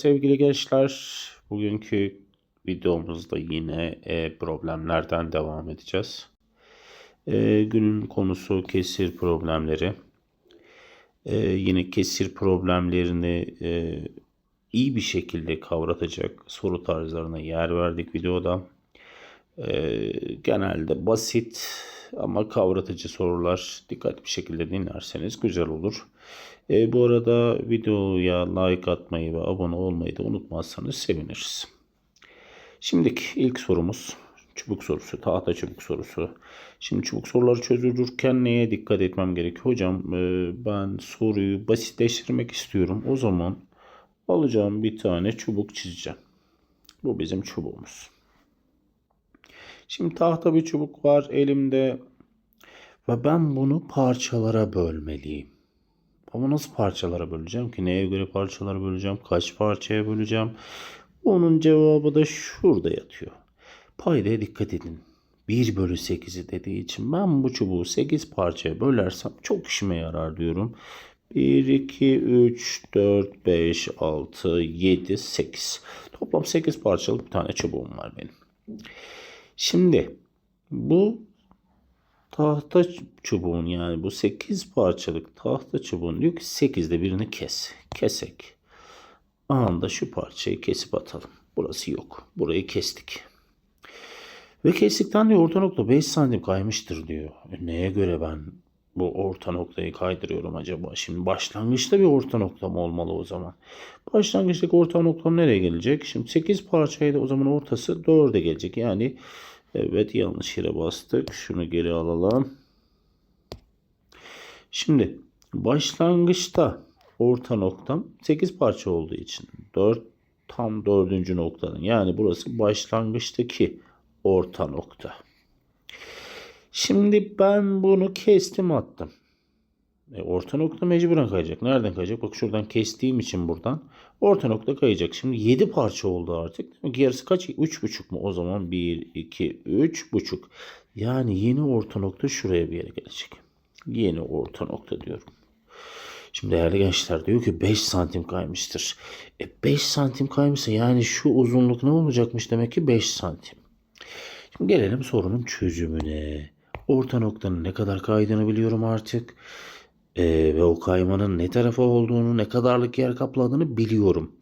sevgili gençler. Bugünkü videomuzda yine e, problemlerden devam edeceğiz. E, günün konusu kesir problemleri. E, yine kesir problemlerini e, iyi bir şekilde kavratacak soru tarzlarına yer verdik videoda. E, genelde basit ama kavratıcı sorular dikkatli bir şekilde dinlerseniz güzel olur. E, bu arada videoya like atmayı ve abone olmayı da unutmazsanız seviniriz. Şimdiki ilk sorumuz çubuk sorusu, tahta çubuk sorusu. Şimdi çubuk soruları çözülürken neye dikkat etmem gerekiyor? Hocam e, ben soruyu basitleştirmek istiyorum. O zaman alacağım bir tane çubuk çizeceğim. Bu bizim çubuğumuz. Şimdi tahta bir çubuk var elimde ve ben bunu parçalara bölmeliyim. Ama nasıl parçalara böleceğim ki? Neye göre parçalara böleceğim? Kaç parçaya böleceğim? Onun cevabı da şurada yatıyor. Paydaya dikkat edin. 1 bölü 8'i dediği için ben bu çubuğu 8 parçaya bölersem çok işime yarar diyorum. 1, 2, 3, 4, 5, 6, 7, 8. Toplam 8 parçalık bir tane çubuğum var benim. Şimdi bu tahta çubuğun yani bu 8 parçalık tahta çubuğun diyor ki 8'de birini kes. Kesek. Anında şu parçayı kesip atalım. Burası yok. Burayı kestik. Ve kestikten diyor orta nokta 5 santim kaymıştır diyor. E neye göre ben bu orta noktayı kaydırıyorum acaba? Şimdi başlangıçta bir orta noktam olmalı o zaman. Başlangıçtaki orta noktam nereye gelecek? Şimdi 8 parçaydı o zaman ortası 4'e gelecek. Yani evet yanlış yere bastık. Şunu geri alalım. Şimdi başlangıçta orta noktam 8 parça olduğu için 4 tam dördüncü noktanın yani burası başlangıçtaki orta nokta. Şimdi ben bunu kestim attım. E, orta nokta mecburen kayacak. Nereden kayacak? Bak şuradan kestiğim için buradan. Orta nokta kayacak. Şimdi 7 parça oldu artık. Demek yarısı kaç? 3,5 mu? O zaman 1, 2, 3,5. Yani yeni orta nokta şuraya bir yere gelecek. Yeni orta nokta diyorum. Şimdi değerli gençler diyor ki 5 santim kaymıştır. E 5 santim kaymışsa yani şu uzunluk ne olacakmış demek ki 5 santim. Şimdi gelelim sorunun çözümüne. Orta noktanın ne kadar kaydığını biliyorum artık. Ee, ve o kaymanın ne tarafa olduğunu, ne kadarlık yer kapladığını biliyorum.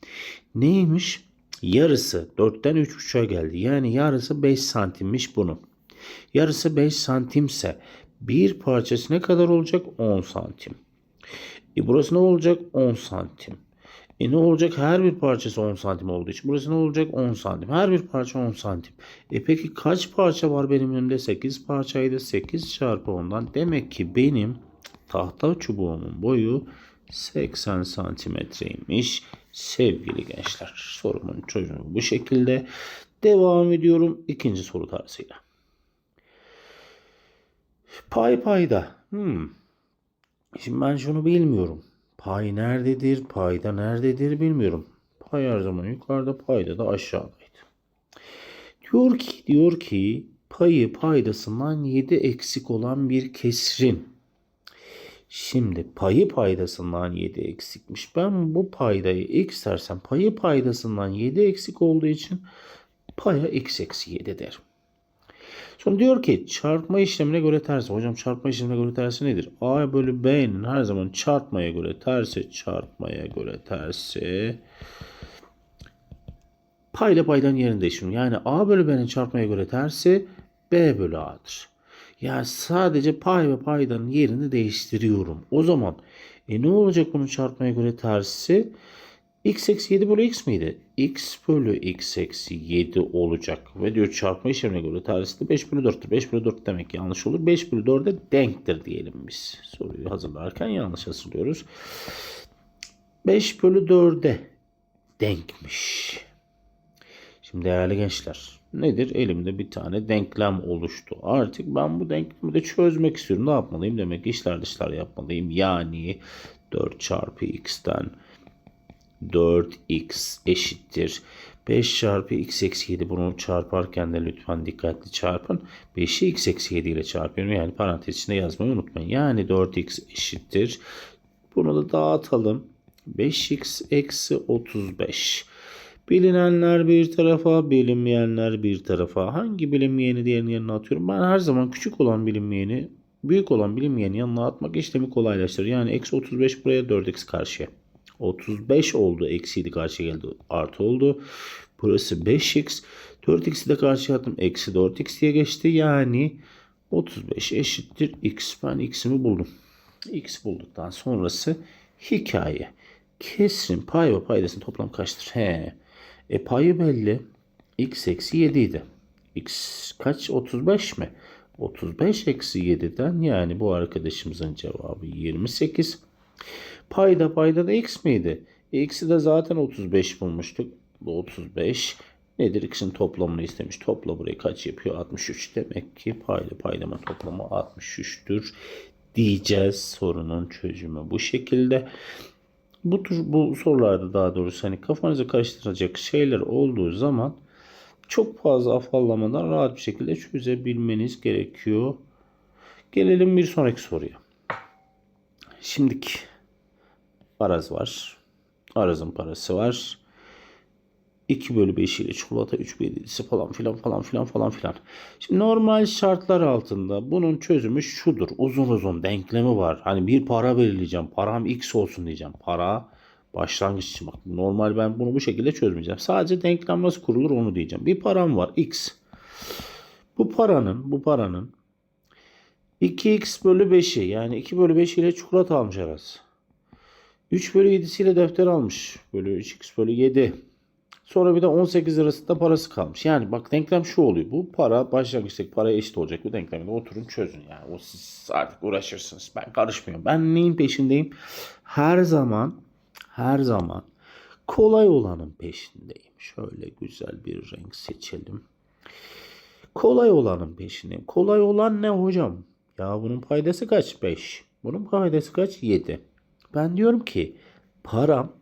Neymiş? Yarısı 4'ten 3.5'a geldi. Yani yarısı 5 santimmiş bunun. Yarısı 5 santimse bir parçası ne kadar olacak? 10 santim. E burası ne olacak? 10 santim. E ne olacak? Her bir parçası 10 santim olduğu için. Burası ne olacak? 10 santim. Her bir parça 10 santim. E peki kaç parça var benim önümde? 8 parçaydı. 8 çarpı 10'dan. Demek ki benim tahta çubuğumun boyu 80 santimetreymiş. Sevgili gençler. Sorumun çözümü bu şekilde. Devam ediyorum ikinci soru tarzıyla. Pay payda. Hmm. Şimdi ben şunu bilmiyorum. Pay nerededir, payda nerededir bilmiyorum. Pay her zaman yukarıda, payda da aşağıdaydı. Diyor ki, diyor ki payı paydasından 7 eksik olan bir kesrin. Şimdi payı paydasından 7 eksikmiş. Ben bu paydayı x dersem payı paydasından 7 eksik olduğu için paya x eksi 7 derim. Sonra diyor ki çarpma işlemine göre tersi. Hocam çarpma işlemine göre tersi nedir? A bölü B'nin her zaman çarpmaya göre tersi çarpmaya göre tersi payla paydan yerini değiştiriyorum. Yani A bölü B'nin çarpmaya göre tersi B bölü A'dır. Yani sadece pay ve paydanın yerini değiştiriyorum. O zaman e ne olacak bunun çarpmaya göre tersi? x eksi 7 bölü x miydi? x bölü x eksi 7 olacak. Ve diyor çarpma işlemine göre tersi de 5 bölü 4'tür. 5 bölü 4 demek yanlış olur. 5 bölü 4'e denktir diyelim biz. Soruyu hazırlarken yanlış hazırlıyoruz. 5 bölü 4'e denkmiş. Şimdi değerli gençler nedir? Elimde bir tane denklem oluştu. Artık ben bu denklemi de çözmek istiyorum. Ne yapmalıyım? Demek ki işler dışlar yapmalıyım. Yani 4 çarpı x'ten 4x eşittir. 5 çarpı x eksi 7 bunu çarparken de lütfen dikkatli çarpın. 5'i x eksi 7 ile çarpıyorum. Yani parantez içinde yazmayı unutmayın. Yani 4x eşittir. Bunu da dağıtalım. 5x eksi 35. Bilinenler bir tarafa, bilinmeyenler bir tarafa. Hangi bilinmeyeni diğerinin yanına atıyorum? Ben her zaman küçük olan bilinmeyeni büyük olan bilinmeyeni yanına atmak işlemi kolaylaştırır. Yani eksi 35 buraya 4x karşıya. 35 oldu. Eksiydi karşıya geldi. Artı oldu. Burası 5x. 4x'i de karşıya attım. Eksi 4x diye geçti. Yani 35 eşittir x. Ben x'imi buldum. x bulduktan sonrası hikaye. Kesrin pay ve paydasının toplam kaçtır? He. E payı belli. x eksi 7 idi. x kaç? 35 mi? 35 eksi 7'den yani bu arkadaşımızın cevabı 28. Payda payda da x miydi? E, x'i de zaten 35 bulmuştuk. Bu 35 nedir? X'in toplamını istemiş. Topla burayı kaç yapıyor? 63. Demek ki payda paydama toplamı 63'tür diyeceğiz. Sorunun çözümü bu şekilde. Bu tür bu sorularda daha doğrusu hani kafanızı karıştıracak şeyler olduğu zaman çok fazla afallamadan rahat bir şekilde çözebilmeniz gerekiyor. Gelelim bir sonraki soruya. Şimdiki Araz var. Araz'ın parası var. 2 bölü 5 ile çikolata 3 bölü 7'si falan filan falan filan falan filan. Şimdi normal şartlar altında bunun çözümü şudur. Uzun uzun denklemi var. Hani bir para belirleyeceğim. Param x olsun diyeceğim. Para başlangıç için bak. Normal ben bunu bu şekilde çözmeyeceğim. Sadece denklem nasıl kurulur onu diyeceğim. Bir param var x. Bu paranın bu paranın 2x bölü 5'i yani 2 bölü 5 ile çikolata almış Aras. 3 bölü 7'siyle defter almış. Bölü 3x bölü 7. Sonra bir de 18 lirasında parası kalmış. Yani bak denklem şu oluyor. Bu para başlangıçtaki paraya eşit olacak. Bu denklemde oturun çözün. Yani o siz artık uğraşırsınız. Ben karışmıyorum. Ben neyin peşindeyim? Her zaman her zaman kolay olanın peşindeyim. Şöyle güzel bir renk seçelim. Kolay olanın peşindeyim. Kolay olan ne hocam? Ya bunun paydası kaç? 5. Bunun paydası kaç? 7. Ben diyorum ki param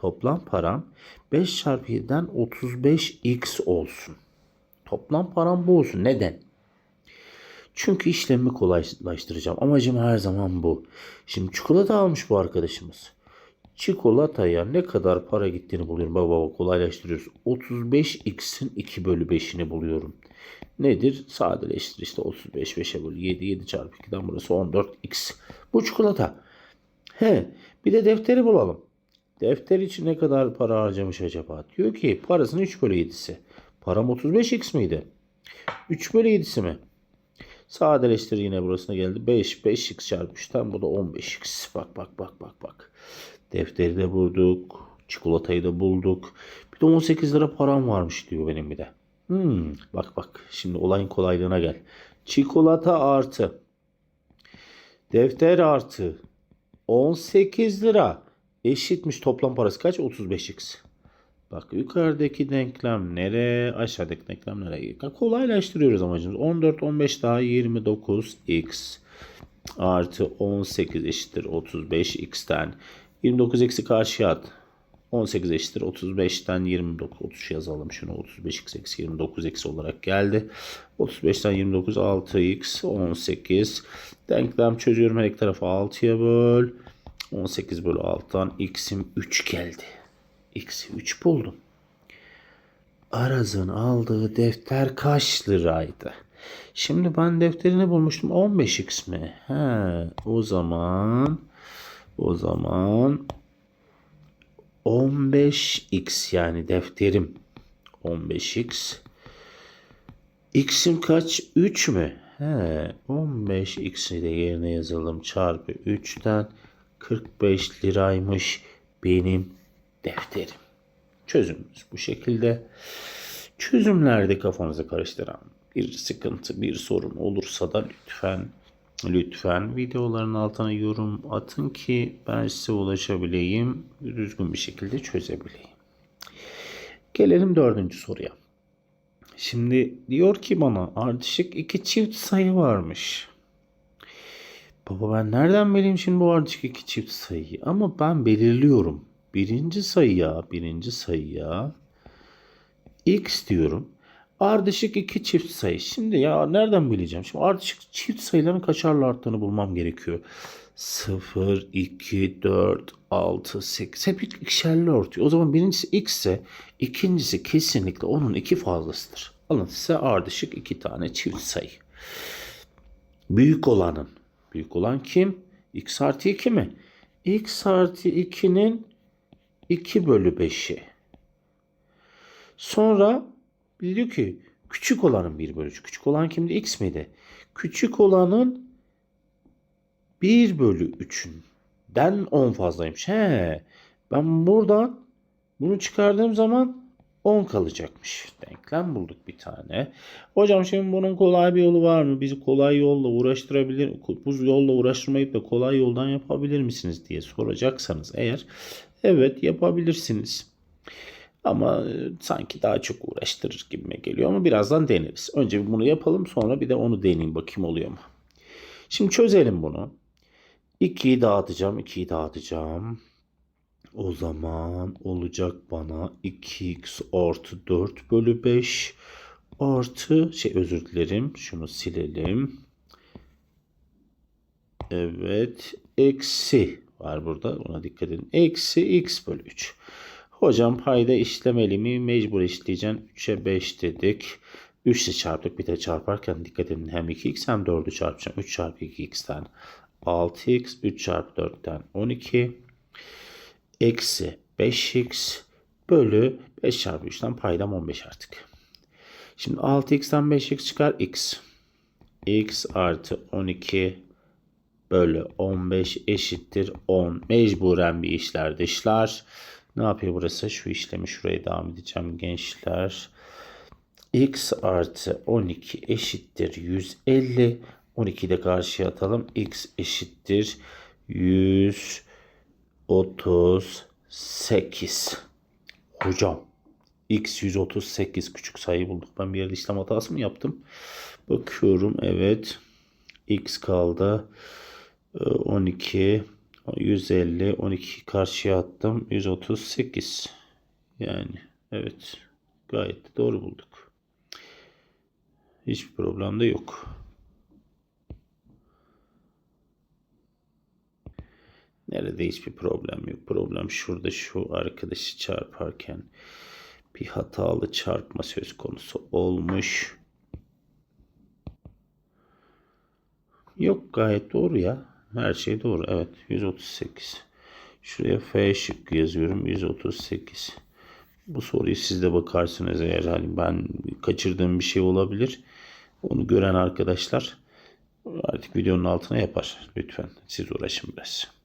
toplam param 5 çarpı 7'den 35x olsun. Toplam param bu olsun. Neden? Çünkü işlemi kolaylaştıracağım. Amacım her zaman bu. Şimdi çikolata almış bu arkadaşımız. Çikolataya ne kadar para gittiğini buluyorum. Baba baba kolaylaştırıyoruz. 35x'in 2 bölü 5'ini buluyorum. Nedir? Sadeleştir işte 35 5'e bölü 7 7 çarpı 2'den burası 14x. Bu çikolata. He, bir de defteri bulalım. Defter için ne kadar para harcamış acaba? Diyor ki parasının 3 bölü 7'si. Param 35x miydi? 3 bölü 7'si mi? Sadeleştir yine burasına geldi. 5, 5x çarpı 3'ten bu da 15x. Bak bak bak bak bak. Defteri de bulduk. Çikolatayı da bulduk. Bir de 18 lira param varmış diyor benim bir de. Hmm, bak bak şimdi olayın kolaylığına gel. Çikolata artı. Defter artı. 18 lira eşitmiş toplam parası kaç? 35x. Bak yukarıdaki denklem nere? Aşağıdaki denklem nereye? Kolaylaştırıyoruz amacımız. 14, 15 daha 29x artı 18 eşittir 35x'ten 29 eksi karşıya at. 18 eşittir 35'ten 29 30 yazalım şunu 35x eksi 29 eksi olarak geldi. 35'ten 29 6x 18 denklem çözüyorum her iki tarafı 6'ya böl. 18 bölü 6'dan x'im 3 geldi. X'i 3 buldum. Araz'ın aldığı defter kaç liraydı? Şimdi ben defterini bulmuştum. 15x mi? He, o zaman o zaman 15x yani defterim 15x x'im kaç? 3 mü? He, 15x'i de yerine yazalım çarpı 3'ten 45 liraymış benim defterim. Çözümümüz bu şekilde. Çözümlerde kafanızı karıştıran bir sıkıntı, bir sorun olursa da lütfen lütfen videoların altına yorum atın ki ben size ulaşabileyim, düzgün bir şekilde çözebileyim. Gelelim dördüncü soruya. Şimdi diyor ki bana ardışık iki çift sayı varmış. Baba ben nereden bileyim şimdi bu ardışık iki çift sayıyı? Ama ben belirliyorum. Birinci sayıya, birinci sayıya x diyorum. Ardışık iki çift sayı. Şimdi ya nereden bileceğim? Şimdi ardışık çift sayıların kaçarlı arttığını bulmam gerekiyor. 0, 2, 4, 6, 8. Hep ikişerli ortaya. O zaman birincisi x ise ikincisi kesinlikle onun iki fazlasıdır. Alın size ardışık iki tane çift sayı. Büyük olanın. Büyük olan kim? x artı 2 mi? x artı 2'nin 2 bölü 5'i. Sonra diyor ki küçük olanın 1 bölü 3. Küçük olan kimdi? X miydi? Küçük olanın 1 bölü 3'ünden 10 fazlaymış. He. Ben buradan bunu çıkardığım zaman 10 kalacakmış. Denklem bulduk bir tane. Hocam şimdi bunun kolay bir yolu var mı? Bizi kolay yolla uğraştırabilir, bu yolla uğraştırmayıp da kolay yoldan yapabilir misiniz diye soracaksanız eğer evet yapabilirsiniz. Ama e, sanki daha çok uğraştırır gibime geliyor ama birazdan deneriz. Önce bunu yapalım sonra bir de onu deneyeyim bakayım oluyor mu. Şimdi çözelim bunu. 2'yi dağıtacağım, 2'yi dağıtacağım. O zaman olacak bana 2x artı 4 bölü 5 artı şey özür dilerim şunu silelim. Evet eksi var burada ona dikkat edin. Eksi x bölü 3. Hocam payda işlemeli mi? Mecbur işleyeceksin. 3'e 5 dedik. 3 ile çarptık. Bir de çarparken dikkat edin. Hem 2x hem 4'ü çarpacağım. 3 çarpı 2x'ten 6x. 3 çarpı 4'ten 12. Eksi 5x bölü 5 çarpı 3'ten paydam 15 artık. Şimdi 6x'ten 5x çıkar x. x artı 12 bölü 15 eşittir 10. Mecburen bir işler dışlar. Ne yapıyor burası? Şu işlemi şuraya devam edeceğim gençler. x artı 12 eşittir 150. 12'yi de karşıya atalım. x eşittir 138. Hocam x 138 küçük sayı bulduk. Ben bir yerde işlem hatası mı yaptım? Bakıyorum evet. x kaldı. 12 150 12 karşıya attım 138 yani evet gayet doğru bulduk hiçbir problem de yok nerede hiçbir problem yok problem şurada şu arkadaşı çarparken bir hatalı çarpma söz konusu olmuş yok gayet doğru ya her şey doğru. Evet 138. Şuraya F şıkkı yazıyorum. 138. Bu soruyu siz de bakarsınız eğer hani ben kaçırdığım bir şey olabilir. Onu gören arkadaşlar artık videonun altına yapar. Lütfen siz uğraşın biraz.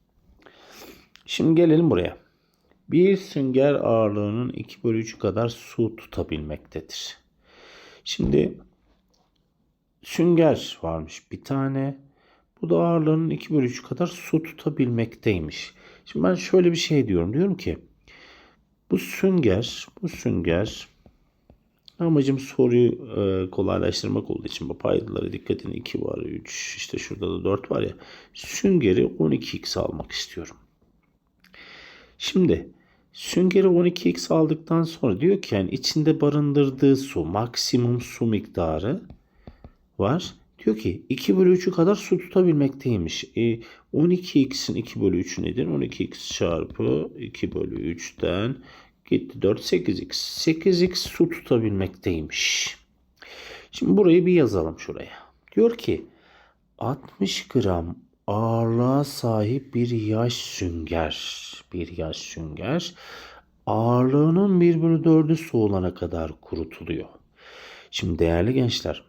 Şimdi gelelim buraya. Bir sünger ağırlığının 2 bölü 3 kadar su tutabilmektedir. Şimdi sünger varmış bir tane. Bu da ağırlığının 2 bölü 3 kadar su tutabilmekteymiş. Şimdi ben şöyle bir şey diyorum. Diyorum ki bu sünger, bu sünger amacım soruyu e, kolaylaştırmak olduğu için bu paydalara dikkat edin. 2 var, 3, işte şurada da 4 var ya. Süngeri 12x almak istiyorum. Şimdi süngeri 12x aldıktan sonra diyor ki yani içinde barındırdığı su maksimum su miktarı var. Diyor ki 2 bölü 3'ü kadar su tutabilmekteymiş. E, 12x'in 2 bölü 3'ü nedir? 12x çarpı 2 bölü 3'ten gitti 4 8x. 8x su tutabilmekteymiş. Şimdi burayı bir yazalım şuraya. Diyor ki 60 gram ağırlığa sahip bir yaş sünger. Bir yaş sünger. Ağırlığının 1 bölü 4'ü soğulana kadar kurutuluyor. Şimdi değerli gençler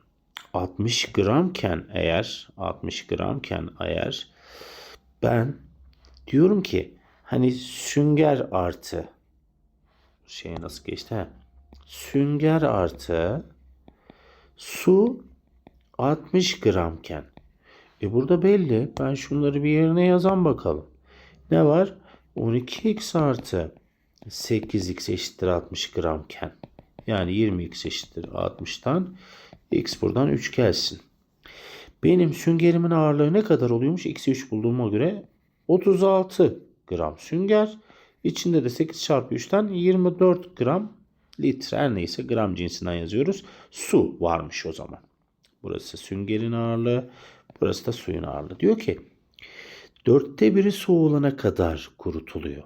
60 gramken eğer 60 gramken eğer ben diyorum ki hani sünger artı şeye nasıl geçti ha? Sünger artı su 60 gramken. E burada belli. Ben şunları bir yerine yazan bakalım. Ne var? 12x artı 8x eşittir 60 gramken. Yani 20x eşittir 60'tan X buradan 3 gelsin. Benim süngerimin ağırlığı ne kadar oluyormuş? X'i 3 bulduğuma göre 36 gram sünger. İçinde de 8 çarpı 3'ten 24 gram litre her neyse gram cinsinden yazıyoruz. Su varmış o zaman. Burası süngerin ağırlığı. Burası da suyun ağırlığı. Diyor ki Dörtte biri soğulana kadar kurutuluyor.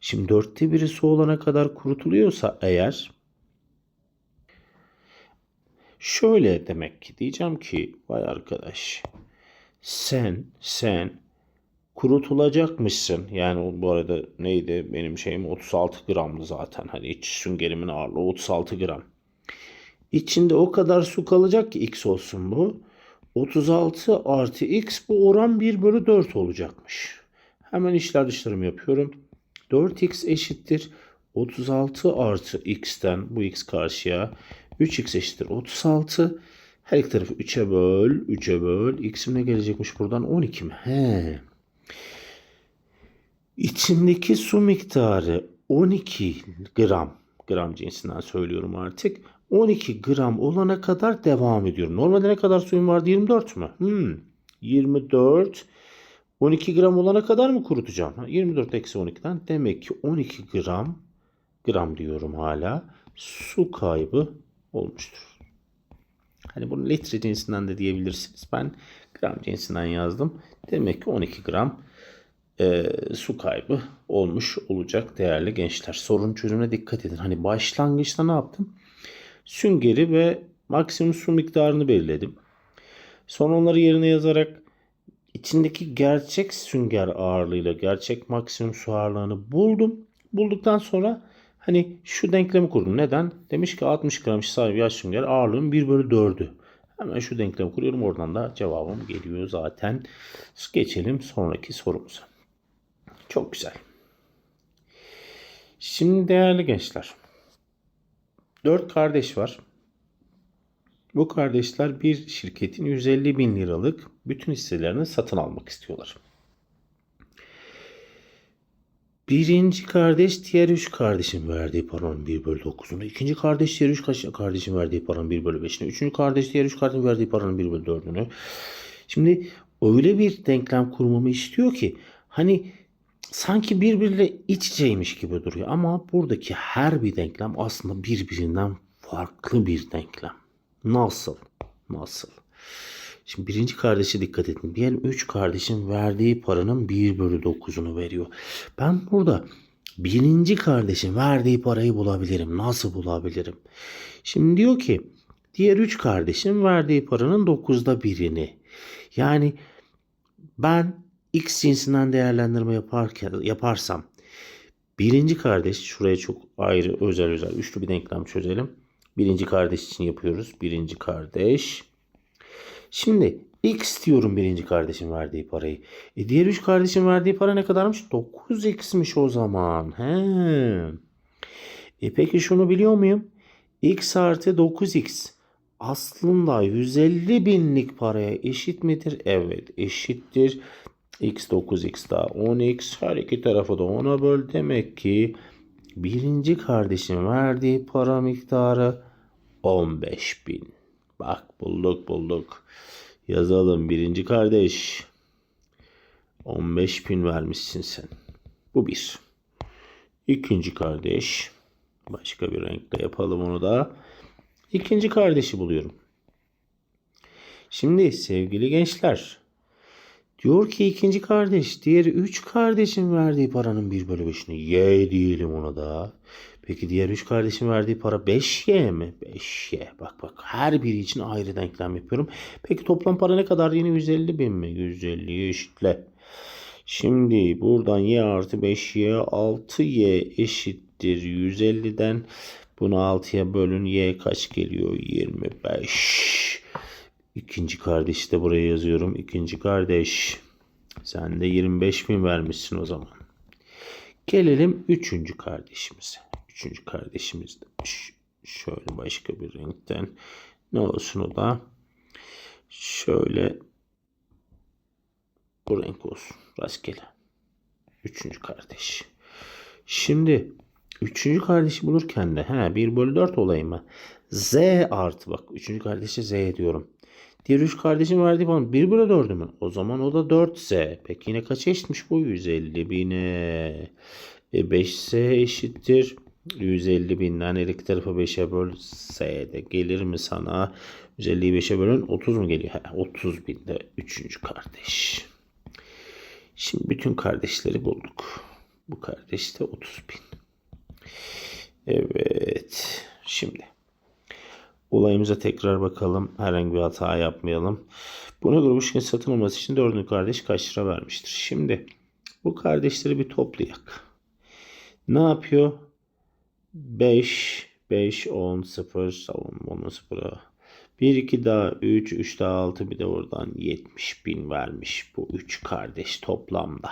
Şimdi dörtte biri soğulana kadar kurutuluyorsa eğer şöyle demek ki diyeceğim ki vay arkadaş sen sen kurutulacakmışsın. Yani bu arada neydi benim şeyim 36 gramdı zaten. Hani iç süngerimin ağırlığı 36 gram. İçinde o kadar su kalacak ki x olsun bu. 36 artı x bu oran 1 bölü 4 olacakmış. Hemen işler dışlarımı yapıyorum. 4x eşittir. 36 artı x'ten bu x karşıya 3x eşittir 36. Her iki tarafı 3'e böl. 3'e böl. X'im ne gelecekmiş buradan? 12 mi? He. İçindeki su miktarı 12 gram. Gram cinsinden söylüyorum artık. 12 gram olana kadar devam ediyorum. Normalde ne kadar suyum vardı? 24 mü? Hmm. 24 12 gram olana kadar mı kurutacağım? Ha, 24 eksi 12'den demek ki 12 gram gram diyorum hala su kaybı olmuştur. Hani bunu litre cinsinden de diyebilirsiniz. Ben gram cinsinden yazdım. Demek ki 12 gram e, su kaybı olmuş olacak değerli gençler. Sorun çözümüne dikkat edin. Hani başlangıçta ne yaptım? Süngeri ve maksimum su miktarını belirledim. Sonra onları yerine yazarak içindeki gerçek sünger ağırlığıyla gerçek maksimum su ağırlığını buldum. Bulduktan sonra hani şu denklemi kurdum. Neden? Demiş ki 60 gram sahibi yaş sünger ağırlığın 1 bölü 4'ü. Hemen şu denklemi kuruyorum. Oradan da cevabım geliyor zaten. Geçelim sonraki sorumuza. Çok güzel. Şimdi değerli gençler. Dört kardeş var. Bu kardeşler bir şirketin 150 bin liralık bütün hisselerini satın almak istiyorlar. Birinci kardeş diğer üç kardeşin verdiği paranın 1 bölü 9'unu. ikinci kardeş diğer üç kardeşin verdiği paranın 1 bölü 5'ini. Üçüncü kardeş diğer üç kardeşin verdiği paranın 1 bölü 4'ünü. Şimdi öyle bir denklem kurmamı istiyor ki hani sanki birbiriyle iç içeymiş gibi duruyor. Ama buradaki her bir denklem aslında birbirinden farklı bir denklem. Nasıl? Nasıl? Şimdi birinci kardeşe dikkat edin. Diyelim üç kardeşin verdiği paranın 1 bölü 9'unu veriyor. Ben burada birinci kardeşin verdiği parayı bulabilirim. Nasıl bulabilirim? Şimdi diyor ki diğer üç kardeşin verdiği paranın 9'da birini. Yani ben X cinsinden değerlendirme yaparken, yaparsam birinci kardeş şuraya çok ayrı özel özel üçlü bir denklem çözelim. Birinci kardeş için yapıyoruz. Birinci kardeş. Şimdi X diyorum birinci kardeşin verdiği parayı. E diğer üç kardeşin verdiği para ne kadarmış? 9X'miş o zaman. He. E peki şunu biliyor muyum? X artı 9X aslında 150 binlik paraya eşit midir? Evet eşittir. X 9X daha 10X her iki tarafı da 10'a böl. Demek ki birinci kardeşin verdiği para miktarı 15 bin. Bak bulduk bulduk. Yazalım birinci kardeş. 15 bin vermişsin sen. Bu bir. İkinci kardeş. Başka bir renkle yapalım onu da. İkinci kardeşi buluyorum. Şimdi sevgili gençler. Diyor ki ikinci kardeş. Diğeri üç kardeşin verdiği paranın bir bölü beşini. Y diyelim ona da. Peki diğer üç kardeşin verdiği para 5Y mi? 5Y. Bak bak her biri için ayrı denklem yapıyorum. Peki toplam para ne kadar? Yine 150 bin mi? 150'yi eşitle. Şimdi buradan Y artı 5Y 6Y eşittir 150'den. Bunu 6'ya bölün. Y kaç geliyor? 25. İkinci kardeşi de buraya yazıyorum. İkinci kardeş. Sen de 25 bin vermişsin o zaman. Gelelim üçüncü kardeşimize. Üçüncü kardeşimiz de şöyle başka bir renkten ne olsun o da şöyle bu renk olsun rastgele. Üçüncü kardeş. Şimdi üçüncü kardeşi bulurken de he, 1 bölü 4 olayı mı? Z artı bak üçüncü kardeşe Z diyorum. Diğer üç kardeşin verdiği puan 1 bölü 4'ü mü? O zaman o da 4Z. Peki yine kaç eşitmiş bu? 150 bine. E 5Z eşittir. 150 binden her tarafı 5'e böl S'de gelir mi sana? 150'yi 5'e bölün 30 mu geliyor? He, 30 binde 3. kardeş. Şimdi bütün kardeşleri bulduk. Bu kardeş de 30 bin. Evet. Şimdi olayımıza tekrar bakalım. Herhangi bir hata yapmayalım. Buna göre bu şirket satın alması için dördüncü kardeş kaç lira vermiştir? Şimdi bu kardeşleri bir toplayak. Ne yapıyor? 5, 5, 10, 0, 10, 0, 1, 2 daha 3, 3 daha 6 bir de oradan 70 bin vermiş bu 3 kardeş toplamda.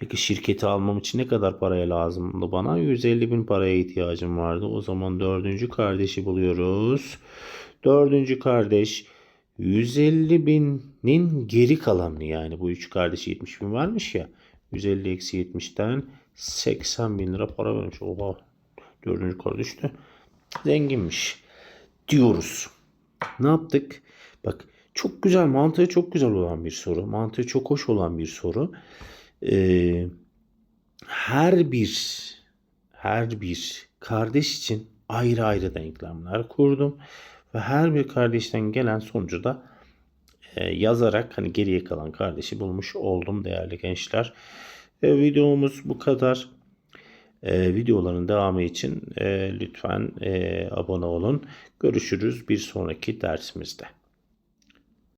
Peki şirketi almam için ne kadar paraya lazımdı bana? 150 bin paraya ihtiyacım vardı. O zaman dördüncü kardeşi buluyoruz. Dördüncü kardeş 150 binin geri kalanını yani bu üç kardeş 70 bin varmış ya. 150 eksi 70'ten 80 bin lira para vermiş. Oha dördüncü kardeş de zenginmiş diyoruz. Ne yaptık? Bak çok güzel mantığı çok güzel olan bir soru. Mantığı çok hoş olan bir soru. Ee, her bir her bir kardeş için ayrı ayrı denklemler kurdum ve her bir kardeşten gelen sonucu da e, yazarak hani geriye kalan kardeşi bulmuş oldum değerli gençler. E, videomuz bu kadar. E, videoların devamı için e, lütfen e, abone olun. Görüşürüz bir sonraki dersimizde.